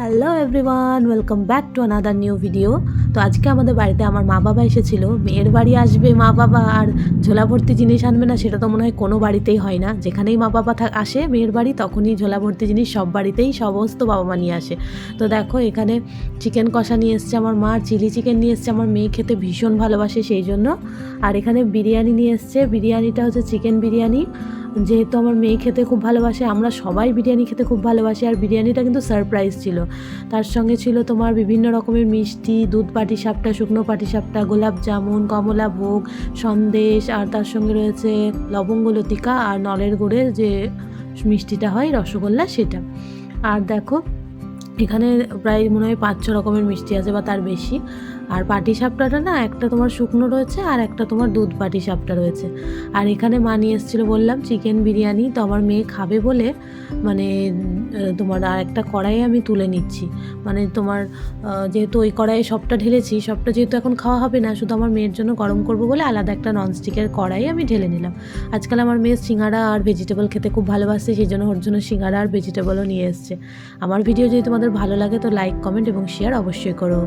Hello everyone welcome back to another new video তো আজকে আমাদের বাড়িতে আমার মা বাবা এসেছিল, মেয়ের বাড়ি আসবে মা বাবা, আর ঝোলা ভর্তি জিনিস আনবে না, সেটা তো মনে হয় কোনো বাড়িতেই হয় না। যেখানেই মা বাবা আসে, মেয়ের বাড়ি, তখনই ঝোলা ভর্তি জিনিস সব বাড়িতেই সমস্ত বাবা মা নিয়ে আসে। তো দেখো, এখানে চিকেন কষা নিয়ে এসছে আমার মা চিলি চিকেন নিয়ে এসছে আমার মেয়ে, খেতে ভীষণ ভালোবাসে সেই জন্য। আর এখানে বিরিয়ানি নিয়ে এসছে। বিরিয়ানিটা হচ্ছে চিকেন বিরিয়ানি। যেহেতু আমার মেয়ে খেতে খুব ভালোবাসে, আমরা সবাই বিরিয়ানি খেতে খুব ভালোবাসি। আর বিরিয়ানিটা কিন্তু সারপ্রাইজ ছিল। তার সঙ্গে ছিল তোমার বিভিন্ন রকমের মিষ্টি, দুধ পাটি সাপটা শুকনো পাটি সাপটা গোলাপ জামুন, কমলা ভোগ, সন্দেশ, আর তার সঙ্গে রয়েছে লবঙ্গ, লতিকা আর নলের গুড়ের যে মিষ্টিটা হয় রসগোল্লা, সেটা। আর দেখো এখানে প্রায় মনে হয় পাঁচ ছ রকমের মিষ্টি আছে বা তার বেশি। আর পাটি সাপটাটা না, একটা তোমার শুকনো রয়েছে আর একটা তোমার দুধ পাটি সাপটা রয়েছে। আর এখানে মা নিয়ে এসেছিল বললাম, চিকেন বিরিয়ানি তো আমার মেয়ে খাবে বলে মানে তোমার আর একটা কড়াই আমি তুলে নিচ্ছি। মানে তোমার যেহেতু ওই কড়াইয়ে সবটা ঢেলেছি, সবটা যেহেতু এখন খাওয়া হবে না, শুধু আমার মেয়ের জন্য গরম করব বলে আলাদা একটা ননস্টিকের কড়াই আমি ঢেলে নিলাম। আজকাল আমার মেয়ে সিঙ্গাড়া আর ভেজিটেবল খেতে খুব ভালোবাসে, সেই জন্য ওর জন্য সিঙ্গাড়া আর ভেজিটেবলও নিয়ে এসছে। আমার ভিডিও যদি তোমাদের ভালো লাগে তো লাইক কমেন্ট এবং শেয়ার অবশ্যই করো।